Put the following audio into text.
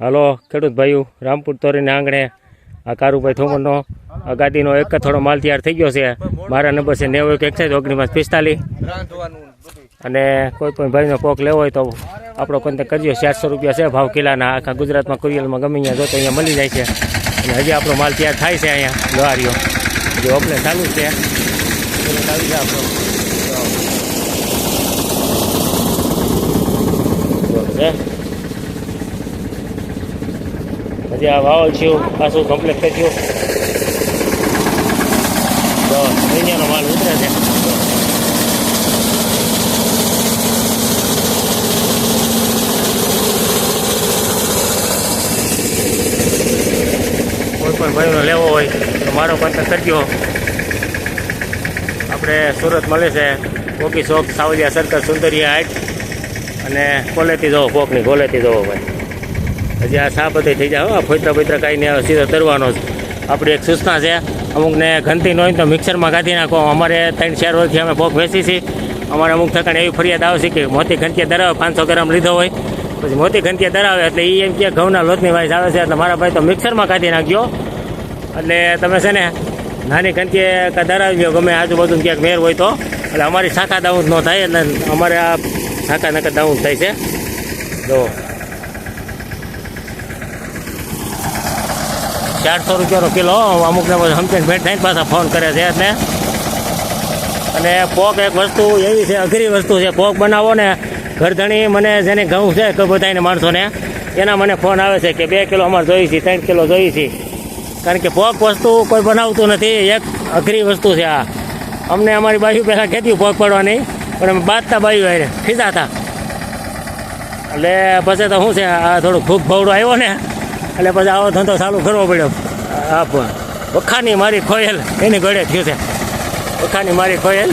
હાલો, ખેડૂત ભાઈઓ, રામપુર તોરીને આંગણે આ કારુભાઈ થોમરનો આ ગાદીનો એક થોડો માલ તૈયાર થઈ ગયો છે. મારા નંબર છે નેવું એક એકસાઈઝ ઓગણીસ પિસ્તાલીસ. અને કોઈ પણ ભાઈનો પોક લેવો હોય તો આપણો કોન્ટેક કરજો. ચારસો રૂપિયા છે ભાવ કિલ્લાના આખા ગુજરાતમાં કુરિયલમાં ગમે અહીંયા જો તો અહીંયા મળી જાય છે. અને હજી આપણો માલ તૈયાર થાય છે અહીંયા. લોહારીઓ જે ઓપલે ચાલુ છે ચાલુ છે. આપણો છે હજી આ વાવલ થયું પાછું કમ્પ્લેટ થઈ ગયું? તો અહીંયાનો માલ ઉતરે છે. કોઈ પણ ભાઈનો લેવો હોય, તો મારો કોન્ટેક્ટ કરજો આપણે સુરત મળે છે કોકી ચોક સાવલિયા સરકાર સુંદરિયા હાઈટ અને ક્વોલિટી જોવો, કોકની ક્વોલિટી જોવો ભાઈ હજી આ સા બધી થઈ જાય હો ફોતરા ફોતરા કાંઈ નહીં સીધો તરવાનો જ આપણી એક સૂચના છે, અમુકને ઘંટી ન હોય તો મિક્સરમાં ગાંધી નાખો. અમારે ત્રણ ચાર વર્ષથી અમે પોક વેચી છીએ. અમારે અમુક થકાને એવી ફરિયાદ આવશે કે મોતી ઘંટિયા ધરાવે, પાંચસો ગ્રામ લીધો હોય. પછી મોતી ઘંટિયા ધરાવે એટલે એ એમ કે ઘઉંના લોટની વાઇસ આવે છે, એટલે મારા ભાઈ તો મિક્સરમાં કાઢી નાખ્યો. એટલે તમે છે ને, નાની ઘંટીએ ધરાવી દો ગમે આજુબાજુ ક્યાંક મેર હોય તો. એટલે અમારી શાખા દાઉદ ન થાય, એટલે અમારે આ શાખા નકર દાઉદ થાય છે. જો. ચારસો રૂપિયાનો કિલો અમુકને સમજીને ભેટ થઈને પાછા ફોન કરે છે એટલે. અને પોક એક વસ્તુ એવી છે, અઘરી વસ્તુ છે. પોક બનાવો ને, ઘરધણી મને જેને ઘઉં છે કે બધાને માણસોને, એના મને ફોન આવે છે કે બે કિલો અમારે જોઈએ છે, ત્રણ કિલો જોઈએ છે. કારણ કે પોક વસ્તુ કોઈ બનાવતું નથી, એક અઘરી વસ્તુ છે આ. અમને અમારી બાજુ પહેલાં કહેતી પોક પડવાની, પણ અમે બાજતા બાજુ આવીને હતા એટલે પછી તો શું છે, આ થોડું ખૂબ ભવડો આવ્યો ને એટલે પછી આવો ધંધો ચાલુ કરવો પડ્યો. આપવા વખાની મારી ખોયેલ. એની ગળે થયું છે. વખાની મારી ખોયલ.